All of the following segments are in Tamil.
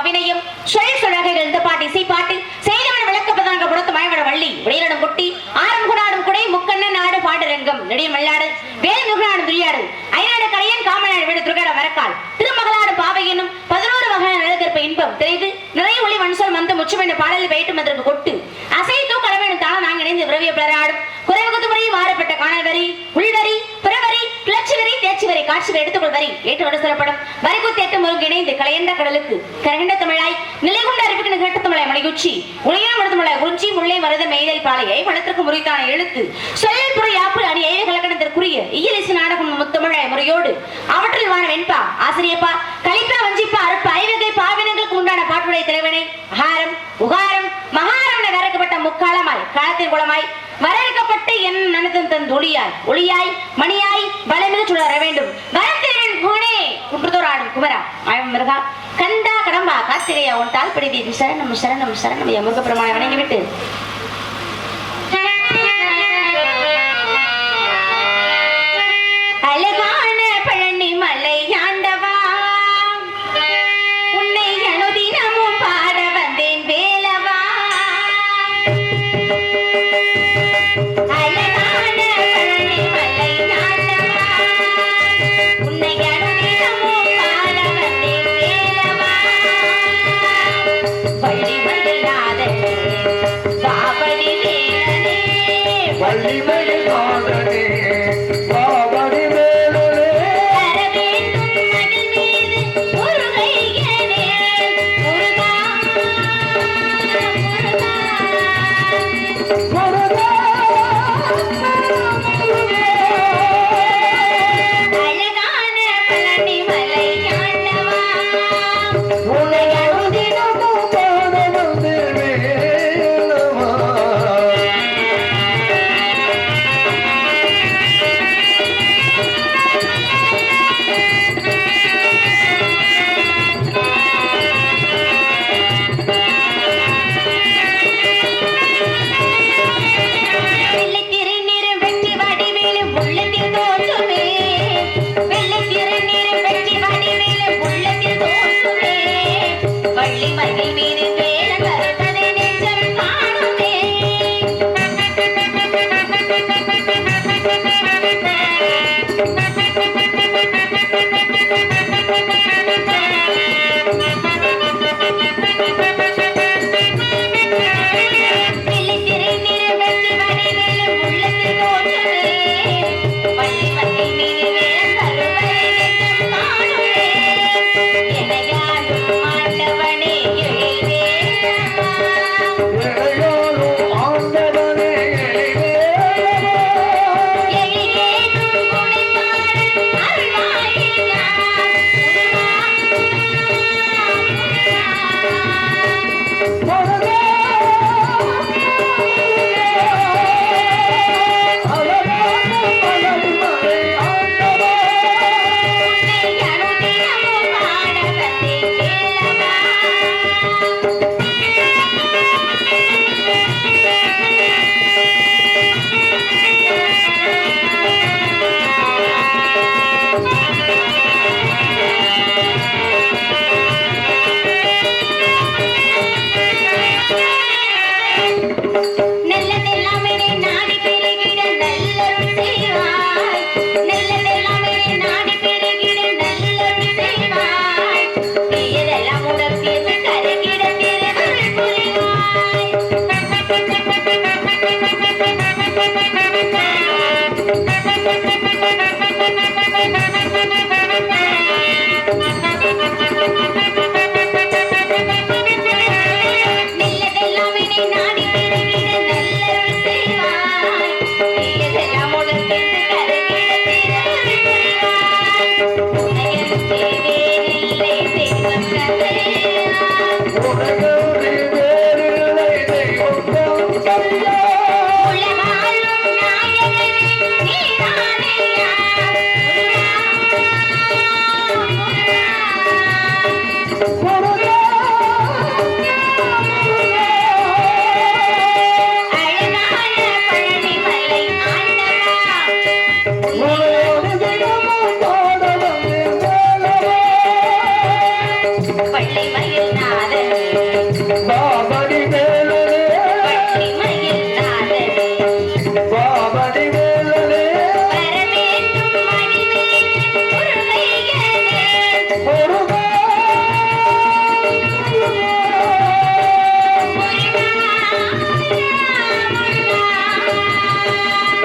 கவினையும் சத்துவம் அபிநயம் சொல் சுழகைகள் இந்த பாட்டு இசை பாட்டு செய்தவன் விளக்கப்பதாக புறத்து மழவட வள்ளி விளையாடும் குட்டி ஆரம் குடாடும் குடை முக்கண்ணன் நாடு பாடு ரங்கம் நெடிய மல்லாடு வேல் முகநாடு துரியாடு ஐநாடு கலையன் காமநாடு வீடு துர்காட மரக்கால் திருமகளாடு பாவை என்னும் பதினோரு வகையான நிலக்கற்ப இன்பம் திரைது நிறைய ஒளி மனுஷல் மந்த முச்சமென்ற பாடலில் பெயட்டும் அதற்கு கொட்டு. அசை தூக்களவேணும் தான நாங்கள் இணைந்து விரவிய பிளராடும் குறைவுகுத்து முறையும் மாறப்பட்ட காணல் வரி உள்ள காட்சிகள் எடுத்துக்கொள் வரி. ஏற்று சொல்லப்படும். வரிகுத்தி தேட்டம் ஒரு இணைந்து கலையண்ட கடலுக்கு. கரகண்ட தமிழாய் நிலைகுண்ட அறிவுக்கு நிகழ்த்த தமிழாய் மணிகுச்சி உலகின மருத்துவமலாய் குறிஞ்சி உள்ளே மருத மெய்தல் பாலையை வளத்திற்கு முறைத்தான எழுத்து. சொல்லில் புற யாப்பு அணி ஏழு கலக்கணத்திற்குரிய இயலிசு நாடகம் முத்தமிழாய் முறையோடு. அவற்றில் வான வெண்பா ஆசிரியப்பா கலிப்பா வஞ்சிப்பா அறுப்பா ஐவகை பாவினங்களுக்கு உண்டான பாட்டுடைய தலைவனை அகாரம் உகாரம் மகாரம் என கறக்கப்பட்ட முக்காலமாய் காலத்தின் குளமாய் வரவேற்க என் நனதன் தன் ஒளியாய் ஒளியாய் மணியாய் பலமிகு சுடர வேண்டும். வரத்திரன் குணே குன்றதோராடும் குமரா. ஆயம் மிருகா கந்தா கடம்பா காத்திரையா உன் தால் பிடிதி சரணம் சரணம் சரணம் என் முருக பிரமாணம் வணங்கிவிட்டு. வள்ளிமயில் ஆதரே நல்லதெல்லாமே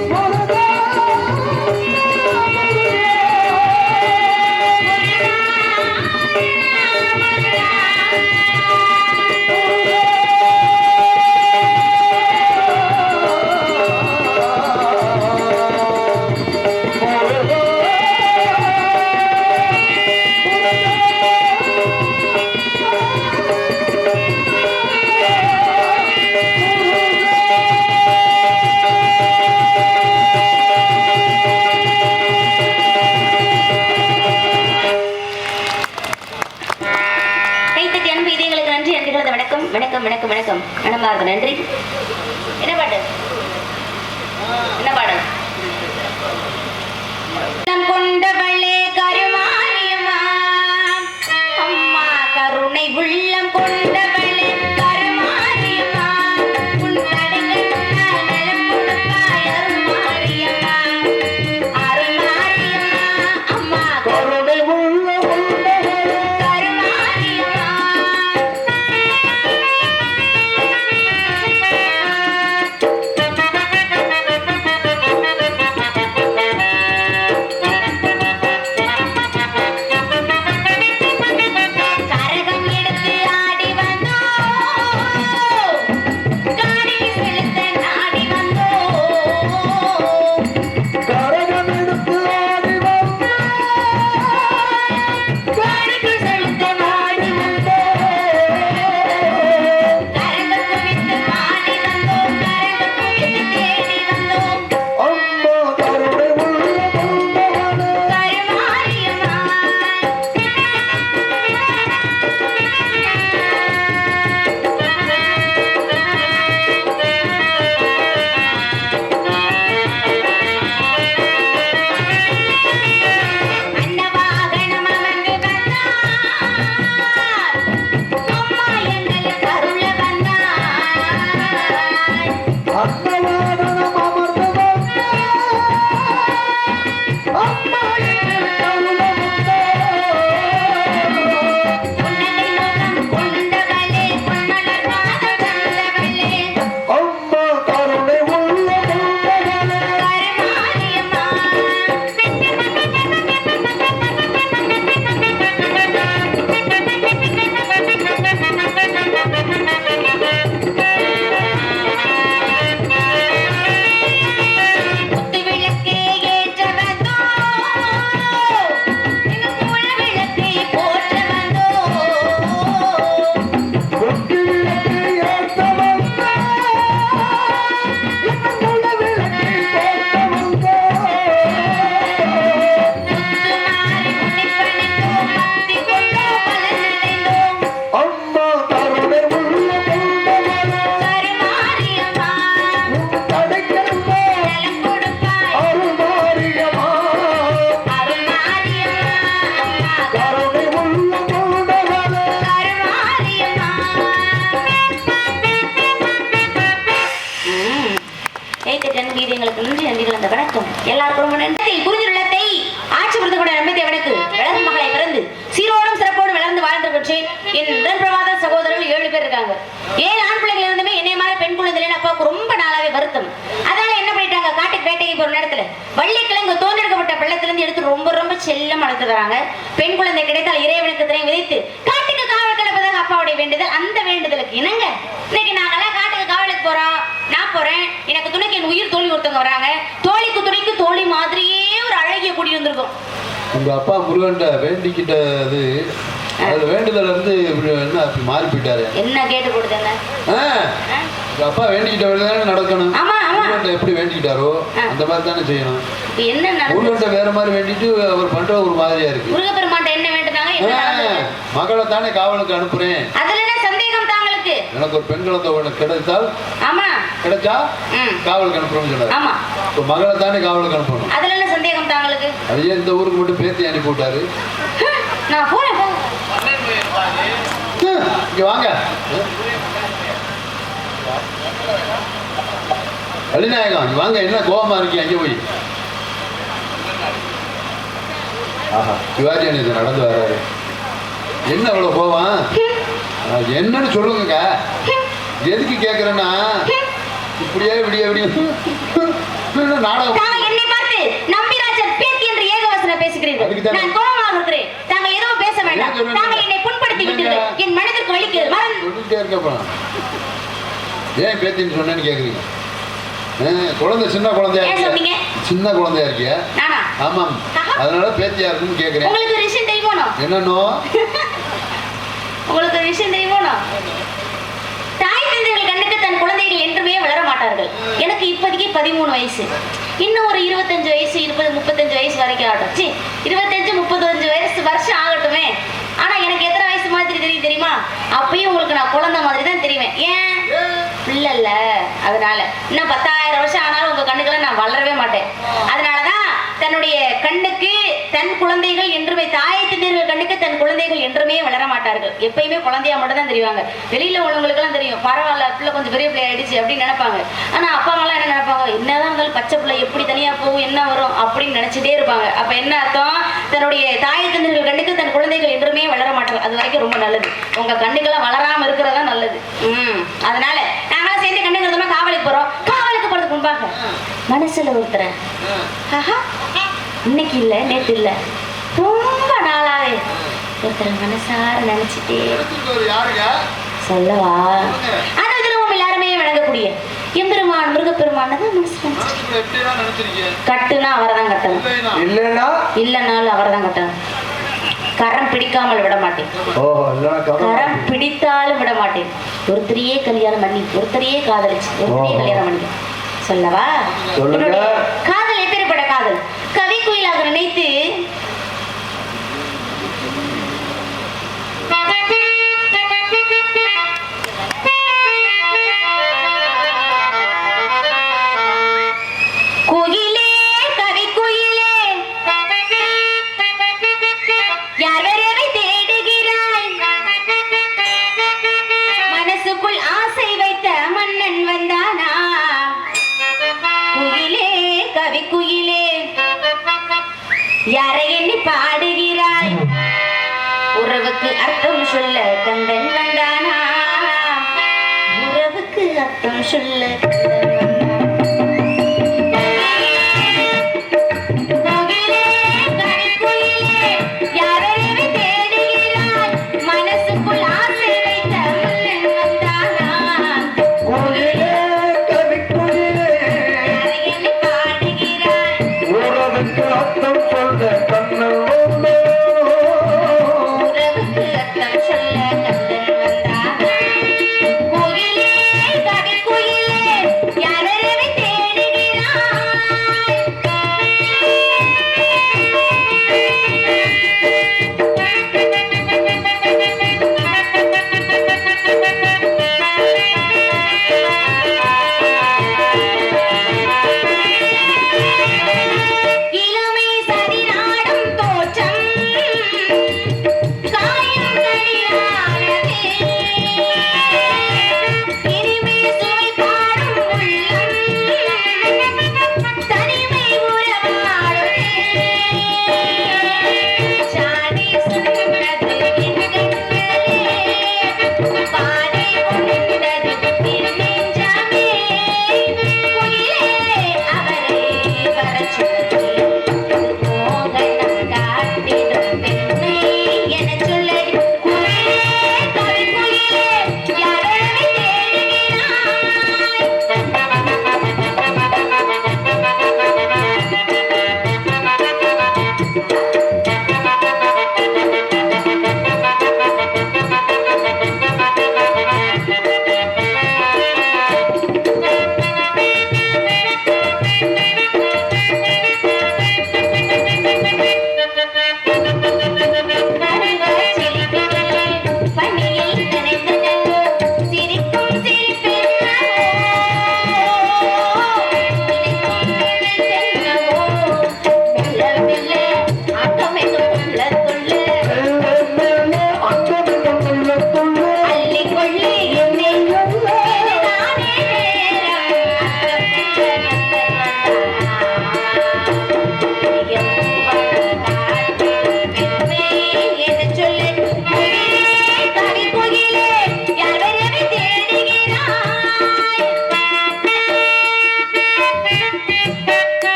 முருகா இதயங்களுக்கு வணக்கம் வணக்கம் வணக்கம் வணக்கம். மனமார்ந்த நன்றி. என்ன பாட்டு என்ன பாடல்? கொண்ட வேட்டைக்கு போற நேரத்துல வள்ளிக்கிழங்கு தோன்றெடுக்கப்பட்ட பள்ளத்திலிருந்து எடுத்து ரொம்ப ரொம்ப செல்லம் வளர்த்து தராங்க பெண் குழந்தை கிடைத்தால் இறைவனுக்கு திரை விதைத்து காட்டுக்கு காவல் கிடப்பதாக அப்பாவுடைய வேண்டுதல். அந்த வேண்டுதலுக்கு இணங்க இன்னைக்கு நாங்கெல்லாம் காட்டுக்கு காவலுக்கு போறோம். நான் போறேன். எனக்கு துணைக்கு என் உயிர் தோழி ஒருத்தவங்க வராங்க. தோழிக்கு துணைக்கு தோழி மாதிரியே ஒரு அழகிய குடி வந்திருக்கும். உங்க அப்பா முருகன்ட்ட வேண்டிக்கிட்டது அதுல வேண்டுதல் இப்படி என்ன மாறி போயிட்டாரு. என்ன கேட்டு கொடுத்தேங்க? அப்பா வேண்டிக்கிட்ட தானே நடக்கணும். ஆமா, முருகன்ட்ட எப்படி வேண்டிக்கிட்டாரோ. அந்த மாதிரி தானே செய்யணும். என்ன முருகன்ட்ட வேற மாதிரி வேண்டிட்டு அவர் பண்ற ஒரு மாதிரியா இருக்கு. முருகப்பெருமான்ட்ட என்ன நடந்தது மகளை தானே காவலுக்கு அனுப்புறேன். அதுல என்ன சந்தேகம் தாங்களுக்கு? எனக்கு ஒரு பெண் குழந்தை கிடைத்தால் ஆமா. கிடைச்சா காவலுக்கு அனுப்புறோம்னு சொன்னாரு. ஆமா. இப்போ மகளை தானே காவலுக்கு அனுப்பணும். அதுல என்ன சந்தேகம் தாங்களுக்கு? அது ஏன் இந்த ஊருக்கு மட்டும் பேத்தி அனுப்பி விட்டாரு? நான் போறேன் இங்க வாங்க. வள்ளிநாயகம் வாங்க என்ன கோபமா இருக்கீங்க? அங்கே போய். ஆஹா சிவாஜி கணேசன் நடந்து வர்றாரு. என்ன அவ்வளோ கோவம்? ஆ, என்னன்னு சொல்லுங்க எதுக்கு கேட்குறேன்னா இப்படியே விடிய விடிய நாடகம். ஏன் பேத்தின்னு சொன்னேன்னு கேட்குறீங்க குழந்தை சின்ன குழந்தையா? இருக்கியா? சின்ன குழந்தையா இருக்கியா? நானா? ஆமாம். அதனால பேத்தியா இருக்குன்னு கேட்குறேன் உங்களுக்கு ஒரு விஷயம் தெரியுமோனோ என்னன்னோ? உங்களுக்கு ஒரு விஷயம் தெரியுமோனோ தாய் தந்தைகள் கண்ணுக்கு தன் குழந்தைகள் என்றுமே வளர மாட்டார்கள். எனக்கு இப்போதைக்கு பதிமூணு வயசு. இன்னும் ஒரு இருபத்தஞ்சு வயசு இருபது முப்பத்தஞ்சு வயசு வரைக்கும் ஆகட்டும். சி இருபத்தஞ்சு முப்பத்தஞ்சு வயசு வருஷம் ஆகட்டுமே. ஆனா எனக்கு எத்தனை வயசு மாதிரி தெரியும் தெரியுமா? அப்பயும் உங்களுக்கு நான் குழந்தை மாதிரி தான் தெரிவேன். ஏன்? பிள்ளை இல்ல அதனால. இன்னும் பத்தாயிரம் வருஷம் ஆனாலும் உங்க கண்ணுக்கெல்லாம் நான் வளரவே மாட்டேன். அதனாலதான் தன்னுடைய கண்ணுக்கு தன் குழந்தைகள் என்றுமே தாய் தந்தையர்கள் கண்ணுக்கு தன் குழந்தைகள் என்றுமே வளர மாட்டார்கள். எப்பயுமே குழந்தையா மட்டும் தான் தெரிவாங்க. வெளியில உள்ளவங்களுக்குலாம் தெரியும். பரவாயில்ல பிள்ளை கொஞ்சம் பெரிய பிள்ளை ஆயிடுச்சு அப்படின்னு நினைப்பாங்க. ஆனா அப்பா அம்மாலாம் என்ன நினைப்பாங்க? என்னதான் இருந்தாலும் பச்சை பிள்ளை எப்படி தனியா போகும் என்ன வரும்? அப்படின்னு நினைச்சிட்டே இருப்பாங்க. அப்ப என்ன அர்த்தம்? தன்னுடைய தாய் தந்தையர்கள் கண்ணுக்கு தன் குழந்தைகள் என்றுமே வளர மாட்டாங்க அது வரைக்கும் ரொம்ப நல்லது. உங்க கண்ணுக்கெல்லாம் வளராம இருக்கிறதா நல்லது. ம். அதனால நாங்களாம் சேர்ந்து கண்ணுக்கு காவலுக்கு போறோம். முன்பாக மனசுல ஒருத்தரை ஆஹா. இன்னைக்கு இல்ல நேத்து இல்ல. ரொம்ப நாளாவே ஒருத்தரை மனசார நினைச்சிட்டே சொல்லவா? அது திரும்பவும் எல்லாருமே வணங்கக்கூடிய எம்பெருமான் முருகப்பெருமான் தான் கட்டுனா அவரை தான் கட்டணும். இல்லைனாலும் அவரை தான் கட்டணும். கரம் பிடிக்காமல் விட மாட்டேன். கரம் பிடித்தாலும் விட மாட்டேன். ஒருத்தரையே கல்யாணம் பண்ணி ஒருத்தரையே காதலிச்சு ஒருத்தரையே. கல்யாணம் பண்ணி சொல்லவா? காதல் எப்பேற்பட்ட காதல்? கவி குயிலாக நினைத்து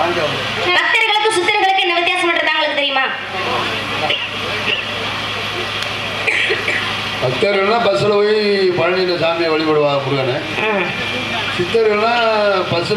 ஆண்டவன் பக்தர்களுக்கு சுத்தர்களுக்கு என்ன வித்தியாசம் பண்றது உங்களுக்கு தெரியுமா? பக்தர்கள்னா பஸ்ஸில் போய் பழனியில் சாமியை வழிபடுவாங்க முருகனை. சித்தர்கள்னா பஸ்ஸில்